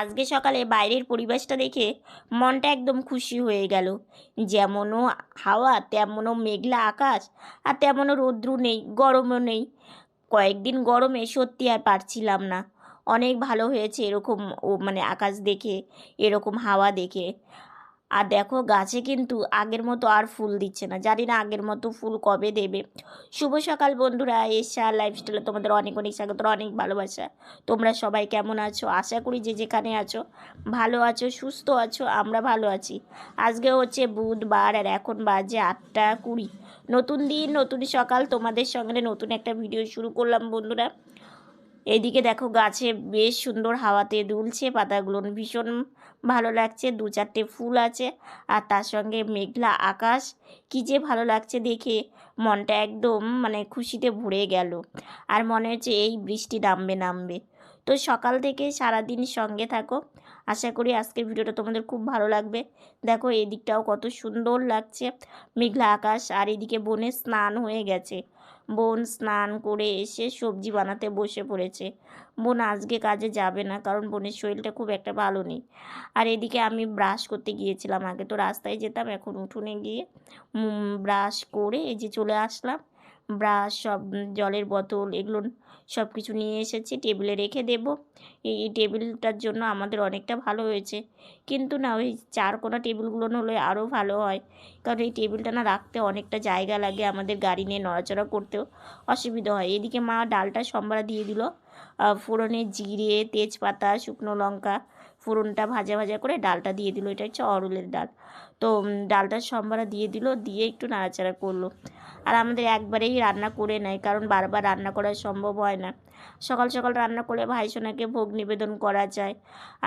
আজকে সকালে বাইরের পরিবেশটা দেখে মনটা একদম খুশি হয়ে গেল। যেমনও হাওয়া, তেমনও মেঘলা আকাশ, আর তেমনও রৌদ্র নেই, গরমও নেই। কয়েকদিন গরমে সত্যি আর পারছিলাম না। অনেক ভালো হয়েছে এরকম ও মানে আকাশ দেখে, এরকম হাওয়া দেখে। আর দেখো গাছে কিন্তু আগের মতো আর ফুল দিচ্ছে না। জানি না আগের মতো ফুল কবে দেবে। শুভ সকাল বন্ধুরা এসা লাইফস্টাইলে তোমাদের অনেক অনেক স্বাগত, অনেক ভালোবাসা। তোমরা সবাই কেমন আছো? আশা করি যে যেখানে আছো, ভালো আছো, সুস্থ আছো, আমরা ভালো আছি। আজকে হচ্ছে বুধবার আর এখন বাজে আটটা কুড়ি। নতুন দিন, নতুন সকাল, তোমাদের সঙ্গে নতুন একটা ভিডিও শুরু করলাম বন্ধুরা। এদিকে দেখো গাছে বেশ সুন্দর হাওয়াতে দুলছে, পাতাগুলো ভীষণ ভালো লাগছে, দু চারটে ফুল আছে আর তার সঙ্গে মেঘলা আকাশ। কি যে ভালো লাগছে দেখে মনটা একদম মানে খুশিতে ভরে গেল। আর মনে হচ্ছে এই বৃষ্টি নামবে নামবে। তো সকাল থেকে সারাদিন সঙ্গে থাকো। আশা করি আজকের ভিডিওটা তোমাদের খুব ভালো লাগবে। দেখো, এই দিকটাও কত সুন্দর লাগছে। মেঘলা আকাশ, আর এদিকে বনে স্নান হয়ে গেছে। বোন স্নান করে এসে সবজি বানাতে বসে পড়েছে। বোন আজকে কাজে যাবে না, কারণ বোনের শরীরটা খুব একটা ভালো নেই। আর এদিকে আমি ব্রাশ করতে গিয়েছিলাম। আগে তো রাস্তায় যেতাম, এখন উঠোনে গিয়ে ব্রাশ করে এই যে চলে আসলাম। ব্রাশ, সব জলের বোতল, এগুলো সব কিছু নিয়ে এসেছি টেবিলে রেখে দেব। এই টেবিলটার জন্য আমাদের অনেকটা ভালো হয়েছে। কিন্তু না, ওই চার কোনা টেবিলগুলো হলে আরও ভালো হয়। কারণ এই টেবিলটা না রাখতে অনেকটা জায়গা লাগে আমাদের গাড়ি নিয়ে নড়াচড়া করতেও। অসুবিধা হয়। এদিকে মা ডালটা সম্বারা দিয়ে দিল। ফোড়নে জিরে, তেজপাতা, শুকনো লঙ্কা ফোড়নটা ভাজা ভাজা করে ডালটা দিয়ে দিল। এটা হচ্ছে অরুলের ডাল। তো ডালটা সম্বারা দিয়ে দিল, দিয়ে একটু নাড়াচাড়া করল। আর আমাদের একবারেই রান্না করে নেয়, কারণ বারবার রান্না করা সম্ভব হয় না। সকাল সকাল রান্না করে ভাই সোনাকে ভোগ নিবেদন করা যায়।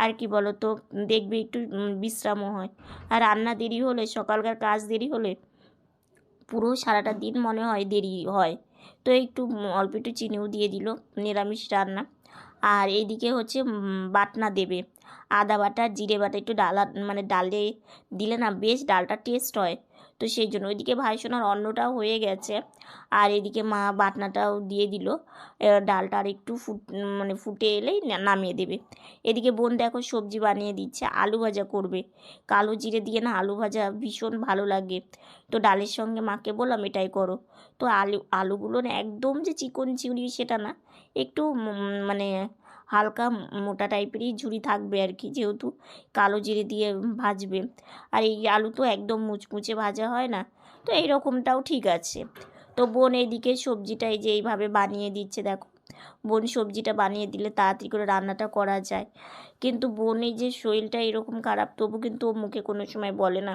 আর কি বলো তো দেখবে একটু বিশ্রামও হয়। আর রান্না দেরি হলে, সকালকার কাজ দেরি হলে পুরো সারাটা দিন মনে হয় দেরি হয়। তো একটু অল্প একটু চিনিও দিয়ে দিল, নিরামিষ রান্না। আর এইদিকে হচ্ছে বাটনা দেবে। আদা বাটা, জিরে বাটা একটু ডালা মানে ডালে দিলে না বেশ ডালটা টেস্ট হয়। তো সেই জন্য ওইদিকে ভাই সোনার অন্নটাও হয়ে গেছে। আর এদিকে মা বাটনাটাও দিয়ে দিল। ডালটা আর একটু ফুট মানে ফুটে এলেই নামিয়ে দেবে। এদিকে বোন দেখো সবজি বানিয়ে দিচ্ছে, আলু ভাজা করবে। কালো জিরে দিয়ে না আলু ভাজা ভীষণ ভালো লাগে। তো ডালের সঙ্গে মাকে বললাম, এটাই করো। তো আলু, আলুগুলো একদম যে চিকন চিউড়ি সেটা না, একটু মানে হালকা মোটা টাইপেরই ঝুড়ি থাকবে আর কি যেহেতু কালো জিরে দিয়ে ভাজবে। আর এই আলু তো একদম মুচমুচে ভাজা হয় না, তো এই রকমটাও ঠিক আছে। তো বোন এদিকে সবজিটা এই যে এইভাবে বানিয়ে দিচ্ছে দেখো। বোন সবজিটা বানিয়ে দিলে তাড়াতাড়ি করে রান্নাটা করা যায়। কিন্তু বোনের যে শরীরটা এরকম খারাপ, তবু কিন্তু ও মুখে কোনো সময় বলে না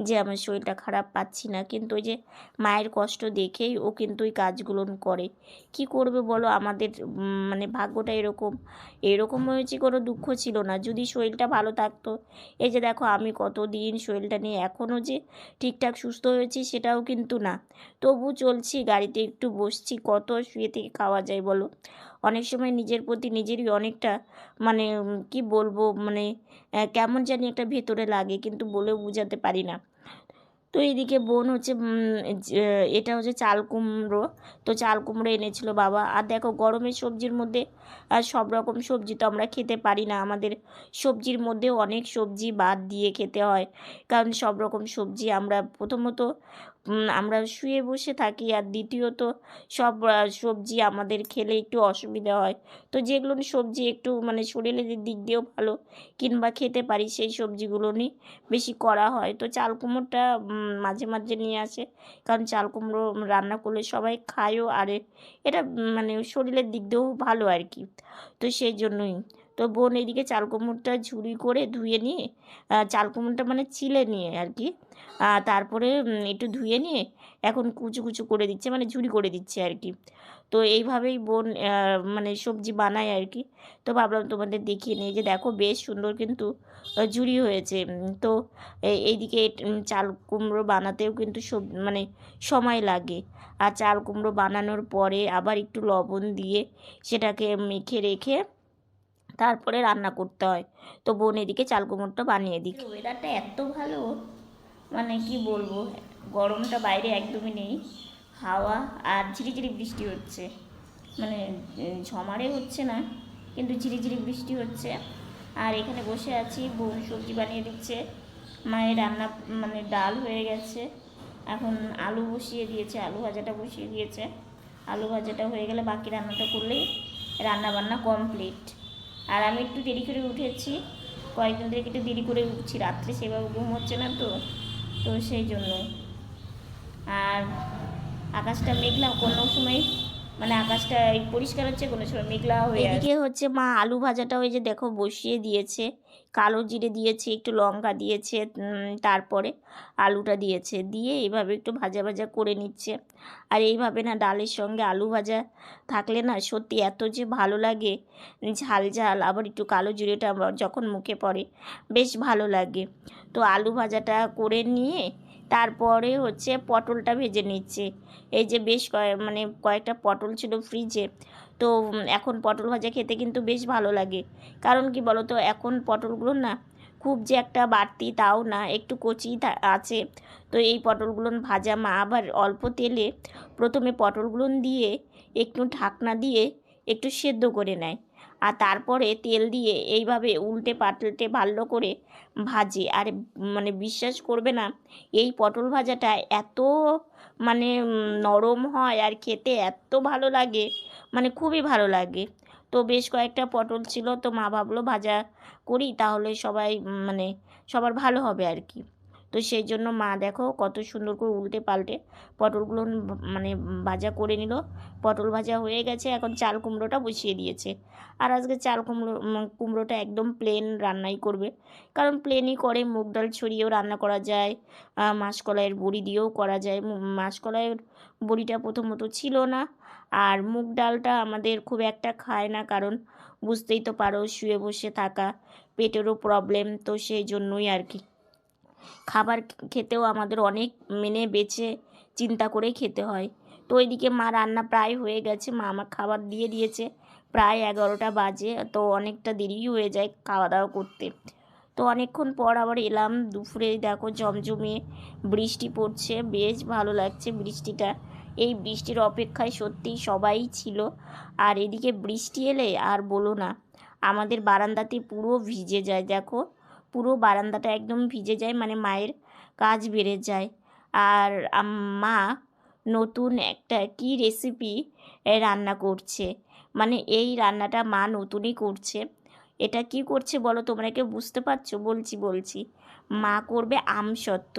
যে, আমার শরীরটা খারাপ, পাচ্ছি না। কিন্তু ওই যে মায়ের কষ্ট দেখেই ও কিন্তু ওই কাজগুলো করে। কি করবে বলো? আমাদের মানে ভাগ্যটা এরকম। এরকম হয়েছে কোনো দুঃখ ছিল না। যদি শরীরটা ভালো থাকতো, এই যে দেখো আমি কতদিন শরীরটা নিয়ে এখনও যে ঠিকঠাক সুস্থ হয়েছি সেটাও কিন্তু না। তবু চলছি, গাড়িতে একটু বসছি, কত শুয়ে থেকে খাওয়া যায় বলো? অনেক সময় নিজের প্রতি নিজেরই অনেকটা মানে কি বলব মানে কেমন জানি একটা ভেতরে লাগে, কিন্তু বলেও বোঝাতে পারি না। তো এইদিকে বোন হচ্ছে এটা হচ্ছে চাল কুমড়ো। তো চাল কুমড়ো এনেছিল বাবা। আর দেখো, গরমের সবজির মধ্যে, আর সব রকম সবজি তো আমরা খেতে পারি না। আমাদের সবজির মধ্যে অনেক সবজি বাদ দিয়ে খেতে হয়। কারণ সব রকম সবজি আমরা প্রথমত আমরা শুয়ে বসে থাকি। আর দ্বিতীয়ত, সব সবজি আমাদের খেলে একটু অসুবিধা হয়। তো যেগুলো সবজি একটু মানে শরীরের দিক দিয়েও ভালো কিংবা খেতে পারি, সেই সবজিগুলো নিয়ে বেশি করা হয়। তো চাল কুমড়োটা মাঝে মাঝে নিয়ে আসে। কারণ চাল কুমড়ো রান্না করলে সবাই খায়ও। আর এটা মানে শরীরের দিক দিয়েও ভালো আর কি। তো সেই জন্যই। তো বোন এদিকে চাল কুমড়োটা ঝুড়ি করে ধুয়ে নিয়ে চাল কুমড়োটা মানে চিলে নিয়ে আর কি তারপরে একটু ধুয়ে নিয়ে এখন কুচু কুচু করে দিচ্ছে মানে ঝুড়ি করে দিচ্ছে আর কি। তো এইভাবেই বোন মানে সবজি বানায় আর কি। তো ভাবলাম তোমাদের দেখিয়ে নিয়ে যে দেখো বেশ সুন্দর কিন্তু ঝুড়ি হয়েছে তো এইদিকে চাল কুমড়ো বানাতেও কিন্তু সব মানে সময় লাগে। আর চাল কুমড়ো বানানোর পরে আবার একটু লবণ দিয়ে সেটাকে মেখে রেখে তারপরে রান্না করতে হয়। তো বোন এদিকে চাল কুমড়োটা বানিয়ে দিই ওয়েদারটা এত ভালো মানে কি বলব, গরমটা বাইরে একদমই নেই। হাওয়া আর ঝিরিঝিরি বৃষ্টি হচ্ছে। মানে ঝমারে হচ্ছে না, কিন্তু ঝিরিঝিরি বৃষ্টি হচ্ছে। আর এখানে বসে আছি, বোন সবজি বানিয়ে দিচ্ছে। মায়ের রান্না মানে ডাল হয়ে গেছে। এখন আলু বসিয়ে দিয়েছে, আলু ভাজাটা বসিয়ে দিয়েছে। আলু ভাজাটা হয়ে গেলে বাকি রান্নাটা করলেই রান্না বান্না কমপ্লিট আর আমি একটু দেরি করে উঠেছি। কয়েকদিন থেকে একটু দেরি করে উঠছি। রাত্রে সেভাবে ঘুম হচ্ছে না তো তো সেই জন্য। আর আকাশটা মেঘলাম কোনো সময় মানে আকাশটা এই পরিষ্কার হচ্ছে কোনো সময় মেঘলা হয়ে এদিকে হচ্ছে মা আলু ভাজাটা ওই যে দেখো বসিয়ে দিয়েছে কালো জিরে দিয়েছে একটু লঙ্কা দিয়েছে তারপরে আলুটা দিয়েছে দিয়ে এইভাবে একটু ভাজা ভাজা করে নিচ্ছে। আর এইভাবে না ডালের সঙ্গে আলু ভাজা থাকলে না সত্যি এত যে ভালো লাগে ঝাল ঝাল আবার একটু কালো জিরেটা আবার যখন মুখে পড়ে বেশ ভালো লাগে। তো আলু ভাজাটা করে নিয়ে তারপরে হচ্ছে পটলটা ভেজে নিচ্ছে। এই যে বেশ কয়েক মানে কয়েকটা পটল ছিল ফ্রিজে তো এখন পটল ভাজা খেতে কিন্তু বেশ ভালো লাগে। কারণ কি বলো তো এখন পটলগুলো না খুব যে একটা বাড়তি তাও না, একটু কচি আছে। তো এই পটলগুলো ভাজা মা আবার অল্প তেলে প্রথমে পটলগুলো দিয়ে একটু ঢাকনা দিয়ে একটু সেদ্ধ করে নেয়। আর তারপরে তেল দিয়ে এইভাবে উল্টে পাল্টে ভালো করে ভাজে। আর মানে বিশ্বাস করবে না, এই পটল ভাজাটা এত মানে নরম হয় আর খেতে এত ভালো লাগে মানে খুবই ভালো লাগে। তো বেশ কয়েকটা পটল ছিল, তো মা ভাবলো ভাজা করি, তাহলে সবাই মানে সবার ভালো হবে আর কি। তো সেই জন্য মা দেখো কত সুন্দর করে উল্টে পাল্টে পটলগুলো মানে ভাজা করে নিল। পটল ভাজা হয়ে গেছে, এখন চাল কুমড়োটা বসিয়ে দিয়েছে। আর আজকে চাল কুমড়ো কুমড়োটা একদম প্লেন রান্নাই করবে। কারণ প্লেনই করে, মুগ ডাল ছড়িয়েও রান্না করা যায় মাসকলাইয়ের বড়ি দিয়েও করা যায়। মাসকলাইয়ের বড়িটা প্রথমত ছিল না, আর মুগ ডালটা আমাদের খুব একটা খায় না, কারণ বুঝতেই তো পারো শুয়ে বসে থাকা পেটেরও প্রবলেম তো সেই জন্যই আর কি। খাবার খেতেও আমাদের অনেক মেনে বেছে চিন্তা করে খেতে হয়। তো ওইদিকে মা রান্না প্রায় হয়ে গেছে। মা আমার খাবার দিয়ে দিয়েছে। প্রায় এগারোটা বাজে, তো অনেকটা দেরি হয়ে যায় খাওয়া দাওয়া করতে। তো অনেকক্ষণ পর আবার এলাম দুপুরে। দেখো জমজমে বৃষ্টি পড়ছে। বেশ ভালো লাগছে বৃষ্টিটা। এই বৃষ্টির অপেক্ষায় সত্যিই সবাই ছিল। আর এদিকে বৃষ্টি এলে আর বলো না, আমাদের বারান্দাতে পুরো ভিজে যায়। দেখো পুরো বারান্দাটা একদম ভিজে যায় মানে মায়ের কাজ বেড়ে যায়। আর মা নতুন একটা কি রেসিপি রান্না করছে। মানে এই রান্নাটা মা নতুনই করছে। এটা কি করছে বলো তোমরা কেউ বুঝতে পারছ? বলছি বলছি। মা করবে আমসত্ত্ব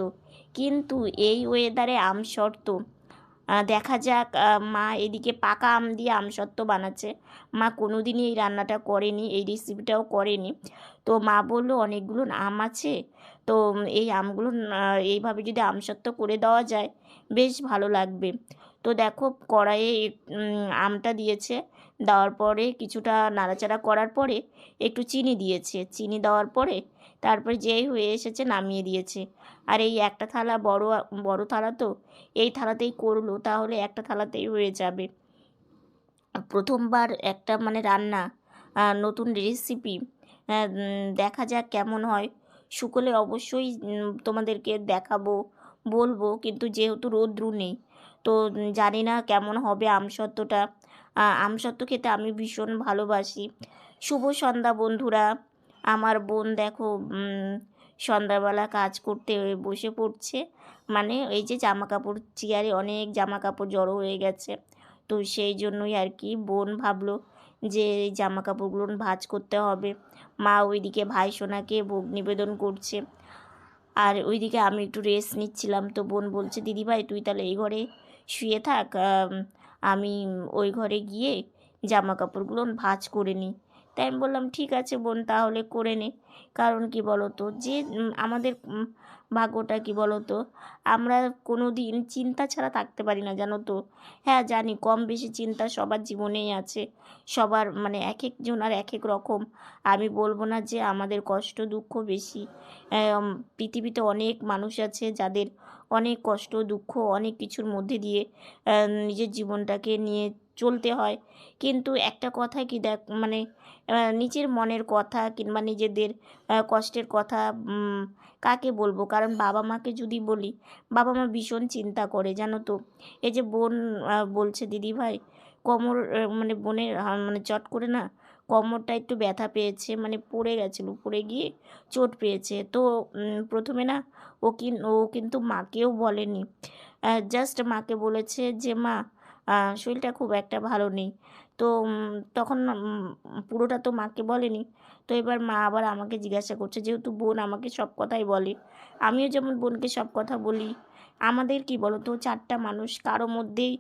কিন্তু এই ওয়েদারে আমসত্ত্ব দেখা যাক মা এদিকে পাকা আম দিয়ে আমসত্ত্ব বানাচ্ছে। মা কোনোদিনই এই রান্নাটা করেনি, এই রেসিপিটাও করেনি। তো মা বলল, অনেকগুলো আম আছে, তো এই আমগুলো এইভাবে যদি আমসত্ত্ব করে দেওয়া যায়, বেশ ভালো লাগবে। তো দেখো, কড়াইয়ে আমটা দিয়েছে। দেওয়ার পরে কিছুটা নাড়াচাড়া করার পরে একটু চিনি দিয়েছে। চিনি দেওয়ার পরে তারপরে যেই হয়ে এসেছে নামিয়ে দিয়েছে। আর এই একটা থালা বড় বড় থালা তো, এই থালাতেই করল, তাহলে একটা থালাতেই হয়ে যাবে। প্রথমবার একটা মানে রান্না নতুন রেসিপি দেখা যাক কেমন হয়। শুকলে অবশ্যই তোমাদেরকে দেখাবো, বলব, কিন্তু যেহেতু রোদ্রু নেই, তো জানি না কেমন হবে আমসত্ত্বটা। আমসত্ত্ব খেতে আমি ভীষণ ভালোবাসি। শুভ সন্ধ্যা বন্ধুরা। আমার বোন দেখো সন্ধ্যাবেলা কাজ করতে বসে পড়ছে। মানে এই যে জামা কাপড় চেয়ারে অনেক জামা কাপড় জড়ো হয়ে গেছে। তো সেই জন্যই আর কি বোন ভাবলো যে এই জামা কাপড়গুলো ভাজ করতে হবে। মা ওইদিকে ভাই সোনাকে ভোগ নিবেদন করছে। আর ওইদিকে আমি একটু রেস্ট নিচ্ছিলাম। তো বোন বলছে দিদিভাই তুই তাহলে এই ঘরে শুয়ে থাক। আমি ওই ঘরে গিয়ে জামা কাপড়গুলো ভাজ করে নিই। তাই আমি বললাম, ঠিক আছে বোন, তাহলে করে নে। কারণ কি বলো তো যে আমাদের ভাগ্যটা কি বলো তো আমরা কোনো দিন চিন্তা ছাড়া থাকতে পারি না, জানো তো। হ্যাঁ জানি কম বেশি চিন্তা সবার জীবনেই আছে, সবার মানে এক একজন আর এক এক রকম। আমি বলব না যে আমাদের কষ্ট, দুঃখ বেশি। পৃথিবীতে অনেক মানুষ আছে যাদের অনেক কষ্ট, দুঃখ অনেক কিছুর মধ্যে দিয়ে নিজের জীবনটাকে নিয়ে চলতে হয়। কিন্তু একটা কথা কি দেখ মানে নিজের মনের কথা কিংবা নিজেদের কষ্টের কথা কাকে বলব? কারণ বাবা মাকে যদি বলি, বাবা মা ভীষণ চিন্তা করে, জানো তো? এই যে বোন বলছে, দিদি ভাই, কোমর মানে বোনের মানে চট করে না, কোমরটা একটু ব্যথা পেয়েছে মানে পড়ে গেছিল পড়ে গিয়ে চোট পেয়েছে। তো প্রথমে না, ও কিন, ও কিন্তু মাকেও বলেনি। জাস্ট মাকে বলেছে যে, মা শরীরটা খুব একটা ভালো নেই। তো তখন পুরোটা তো মাকে বলেনি। তো এবার মা আবার আমাকে জিজ্ঞাসা করছে, যেহেতু বোন আমাকে সব কথাই বলে, আমিও যেমন বোনকে সব কথা বলি, আমাদের কি বলো তো, চারটা মানুষ কারও মধ্যেই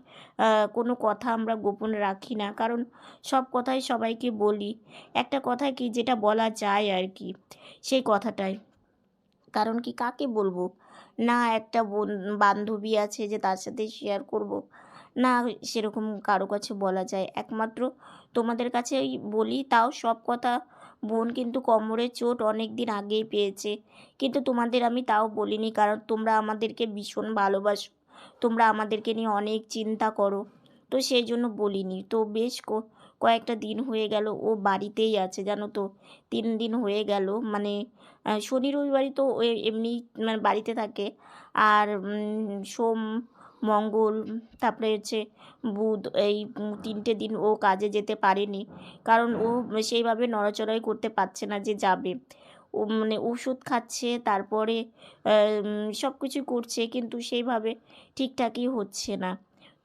কোনো কথা আমরা গোপন রাখি না। কারণ সব কথাই সবাইকে বলি। একটা কথা কি, যেটা বলা যায় আর কি, সেই কথাটাই। কারণ কি, কাকে বলব? না একটা বোন, বান্ধবী আছে যে তার সাথে শেয়ার করব। না সেরকম কারও কাছে বলা যায়। একমাত্র তোমাদের কাছেই বলি, তাও সব কথা বোন কিন্তু কোমরে চোট অনেক দিন আগেই পেয়েছে। কিন্তু তোমাদের আমি তাও বলিনি, কারণ তোমরা আমাদেরকে ভীষণ ভালোবাসো। তোমরা আমাদেরকে নিয়ে অনেক চিন্তা করো। তো সেই জন্য বলিনি। তো বেশ কয়েকটা দিন হয়ে গেল, ও বাড়িতেই আছে, জানো তো। তিন দিন হয়ে গেল মানে শনি রবিবারই তো এমনি মানে বাড়িতে থাকে। আর সোম মঙ্গল, তারপরে হচ্ছে বুধ, এই তিনটে দিন ও কাজে যেতে পারেনি। কারণ ও সেইভাবে নড়াচড়াই করতে পারছে না যে যাবে। ও মানে ওষুধ খাচ্ছে, তারপরে সব কিছু করছে, কিন্তু সেইভাবে ঠিকঠাকই হচ্ছে না।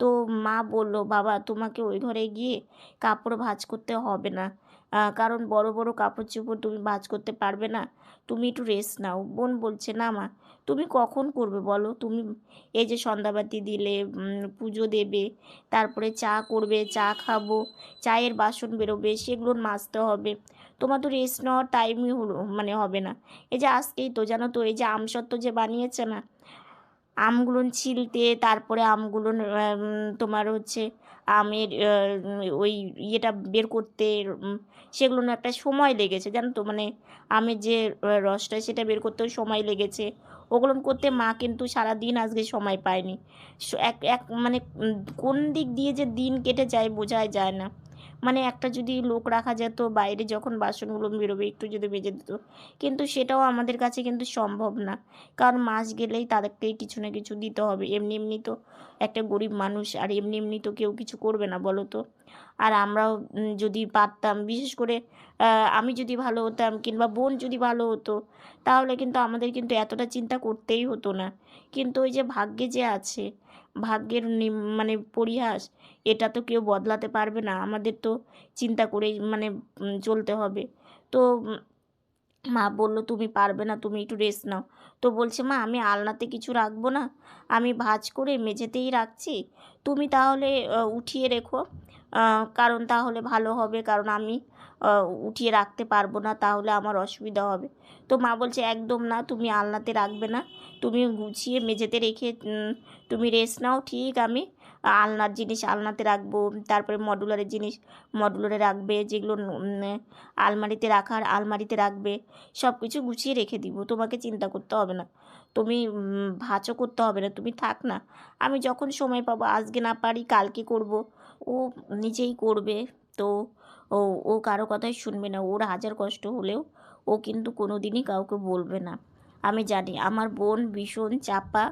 তো মা বলল, বাবা, তোমাকে ওই ঘরে গিয়ে কাপড় ভাঁজ করতে হবে না। কারণ বড় বড় কাপড় চোপড় তুমি ভাঁজ করতে পারবে না। তুমি একটু রেস্ট নাও। বোন বলছে, না মা তুমি কখন করবে বলো? তুমি এই যে সন্ধ্যাবাতি দিলে পুজো দেবে, তারপরে চা করবে, চা খাব, চায়ের বাসন বেরোবে, সেগুলো মাজতে হবে। তোমার তো রেস্ট নেওয়ার টাইমই হলো মানে হবে না। এই যে আজকেই তো, জানো তো, এই যে আমসত্ত্ব যে বানিয়েছে না, আমগুলো ছিলতে, তারপরে আমগুলো তোমার হচ্ছে আমের ওই ইয়েটা বের করতে সেগুলো একটা সময় লেগেছে, জানো তো মানে আমের যে রসটা, সেটা বের করতেও সময় লেগেছে। ওগুলো করতে মা কিন্তু সারা দিন আজকে সময় পায়নি। এক এক মানে কোন দিক দিয়ে যে দিন কেটে যায় বোঝাই যায় না। মানে একটা যদি লোক রাখা যেত, বাইরে যখন বাসনগুলো বেরোবে একটু যদি বেজে দিত, কিন্তু সেটাও আমাদের কাছে কিন্তু সম্ভব না। কারণ মাস গেলেই তাদেরকেই কিছু না কিছু দিতে হবে। এমনি এমনি তো একটা গরিব মানুষ, আর এমনি এমনি তো কেউ কিছু করবে না, বলো তো? আর আমরাও যদি পারতাম, বিশেষ করে আমি যদি ভালো হতাম কিংবা বোন যদি ভালো হতো, তাহলে কিন্তু আমাদের কিন্তু এতটা চিন্তা করতেই হতো না। কিন্তু ওই যে ভাগ্যে যে আছে ভাগ্যের মানে পরিহাস, এটা তো কেউ বদলাতে পারবে না। আমাদের তো চিন্তা করেই মানে চলতে হবে। তো মা বলল, তুমি পারবে না, তুমি একটু রেস্ট নাও। তো বলছে, মা, আমি আলনাতে কিছু রাখব না। আমি ভাঁজ করে মেঝেতেই রাখছি। তুমি তাহলে উঠিয়ে রেখো। কারণ তাহলে ভালো হবে। কারণ আমি উঠিয়ে রাখতে পারব না, তাহলে আমার অসুবিধা হবে। তো মা বলছে, একদম না, তুমি আলনাতে রাখবে না। তুমি গুছিয়ে মেঝেতে রেখে তুমি রেস্ট নাও, ঠিক আমি আলনার জিনিস আলনাতে রাখব, তারপরে মডুলারের জিনিস মডুলারে রাখবে, যেগুলো আলমারিতে রাখার আলমারিতে রাখবে সব কিছু গুছিয়ে রেখে দিব। তোমাকে চিন্তা করতে হবে না। তুমি ভাঁজও করতে হবে না, তুমি থাক না। আমি যখন সময় পাবো, আজকে না পারি, কালকে করব। ও নিজেই করবে। তো ও ও কারও কথাই শুনবে না। ওর হাজার কষ্ট হলেও ও কিন্তু কোনো দিনই কাউকে বলবে না। আমি জানি, আমার বোন ভীষণ চাপা।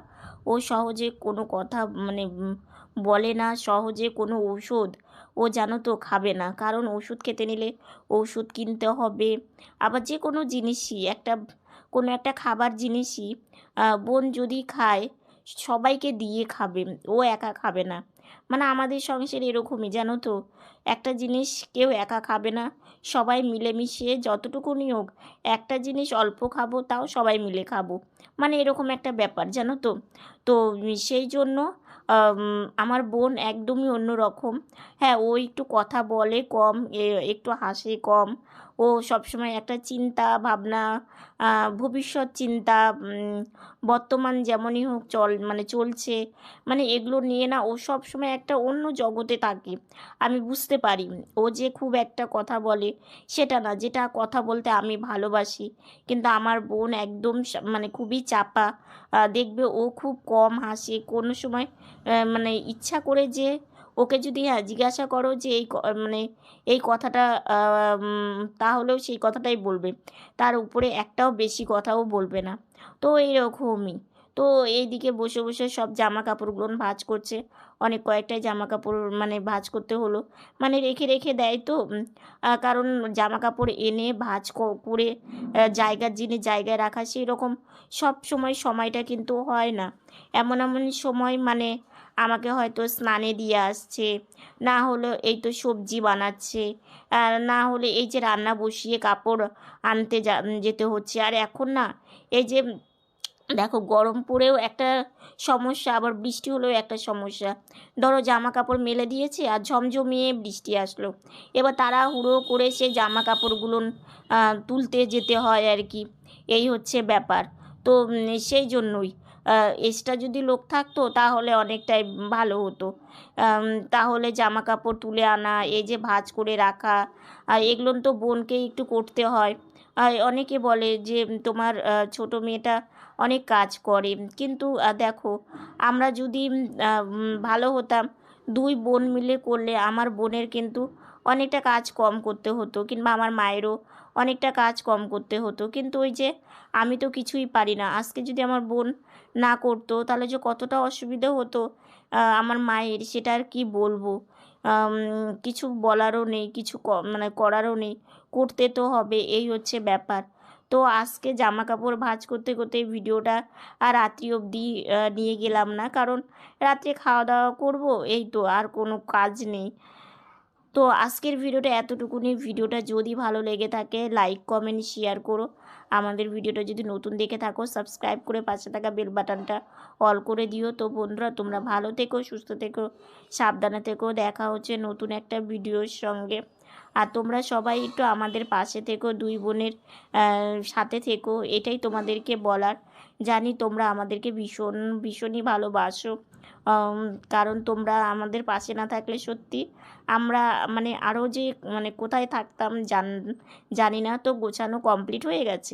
ও সহজে কোনো কথা মানে বলে না, সহজে কোনো ঔষধ। ও জানো তো, খাবে না। কারণ ওষুধ খেতে নিলে ওষুধ কিনতে হবে। আবার যে কোনো জিনিসই, একটা, কোনো একটা খাবার জিনিসই বোন যদি খায়, সবাইকে দিয়ে খাবে। ও একা খাবে না। মানে আমাদের সংসার এরকমই, জানো তো? একটা জিনিস কেউ একা খাবে না, সবাই মিলেমিশে যতটুকুনি হোক, একটা জিনিস অল্প খাব, তাও সবাই মিলে খাব। মানে এরকম একটা ব্যাপার, জানো তো? তো সেই জন্য আমার বোন একদমই অন্য রকম হ্যাঁ ও একটু কথা বলে কম একটু হাসে কম। ও সবসময় একটা চিন্তা, ভাবনা ভবিষ্যৎ চিন্তা বর্তমান যেমনই হোক চল মানে চলছে মানে এগুলো নিয়ে না ও সবসময় একটা অন্য জগতে থাকে। আমি বুঝতে পারি। ও যে খুব একটা কথা বলে সেটা না, যেটা কথা বলতে আমি ভালোবাসি। কিন্তু আমার বোন একদম মানে খুবই চাপা। দেখবে ও খুব কম হাসে। কোনো সময় মানে ইচ্ছা করে যে ওকে যদি হ্যাঁ জিজ্ঞাসা করো যে এই মানে এই কথাটা তাহলেও সেই কথাটাই বলবে। তার উপরে একটাও বেশি কথাও বলবে না। তো এইরকমই। তো এইদিকে বসে বসে সব জামা কাপড়গুলো ভাজ করছে। অনেক কয়েকটাই জামা কাপড় মানে ভাঁজ করতে হলো। মানে রেখে রেখে দেয় তো। কারণ জামা কাপড় এনে ভাজ করে জায়গার জিনিস জায়গায় রাখা সেই রকম সব সময় সময়টা কিন্তু হয় না। এমন এমন সময় মানে আমাকে হয়তো স্নানে দিয়ে আসছে, না হলে এই তো সবজি বানাচ্ছে, আর না হলে এই যে রান্না বসিয়ে কাপড় আনতে যেতে হচ্ছে। আর এখন না, এই যে দেখো গরম পড়েও একটা সমস্যা, আবার বৃষ্টি হলেও একটা সমস্যা। ধরো জামা কাপড় মেলে দিয়েছে আর ঝমঝমিয়ে বৃষ্টি আসলো। এবার তারা হুড়ো করে সে জামা কাপড়গুলো তুলতে যেতে হয় আর কি। এই হচ্ছে ব্যাপার। তো সেই জন্যই। এক্সট্রা যদি লোক থাকতো তাহলে অনেকটাই ভালো হতো। তাহলে জামা কাপড় তুলে আনা, এই যে ভাজ করে রাখা এগুলো তো বোনকেই একটু করতে হয়। অনেকে বলে যে, তোমার ছোট মেয়েটা অনেক কাজ করে। কিন্তু দেখো, আমরা যদি ভালো হতাম, দুই বোন মিলে করলে আমার বোনের কিন্তু অনেকটা কাজ কম করতে হতো, কিংবা আমার মায়েরও অনেকটা কাজ কম করতে হতো। কিন্তু ওই যে, আমি তো কিছুই পারি না। আজকে যদি আমার বোন না করতো, তাহলে যে কতটা অসুবিধা হতো আমার মায়ের, সেটা আর কি বলব? কিছু বলারও নেই, কিছু মানে করারও নেই, করতে তো হবে, এই হচ্ছে ব্যাপার। তো আজকে জামা কাপড় ভাঁজ করতে করতে ভিডিওটা আর রাত্রি অবধি নিয়ে গেলাম না, কারণ রাত্রে খাওয়া দাওয়া করব, এই তো, আর কোনো কাজ নেই। তো আজকের ভিডিওটা এতটুকুনি। ভিডিওটা যদি ভালো লেগে থাকে লাইক কমেন্ট শেয়ার করো। আমাদের ভিডিওটা যদি নতুন দেখে থাকো সাবস্ক্রাইব করে পাশে থাকা বেল বাটনটা অল করে দিও। তো বন্ধুরা, তোমরা ভালো থেকো, সুস্থ থেকো, সাবধানে থেকো। দেখা হচ্ছে নতুন একটা ভিডিওর সঙ্গে। আর তোমরা সবাই একটু আমাদের পাশে থেকো, দুই বোনের সাথে থেকো। এটাই তোমাদেরকে বলার। জানি তোমরা আমাদেরকে ভীষণ, ভীষণই ভালোবাসো। কারণ তোমরা আমাদের পাশে না থাকলে সত্যি আমরা মানে আরও যে মানে কোথায় থাকতাম জান, জানি না, তো গোছানো কমপ্লিট হয়ে গেছে।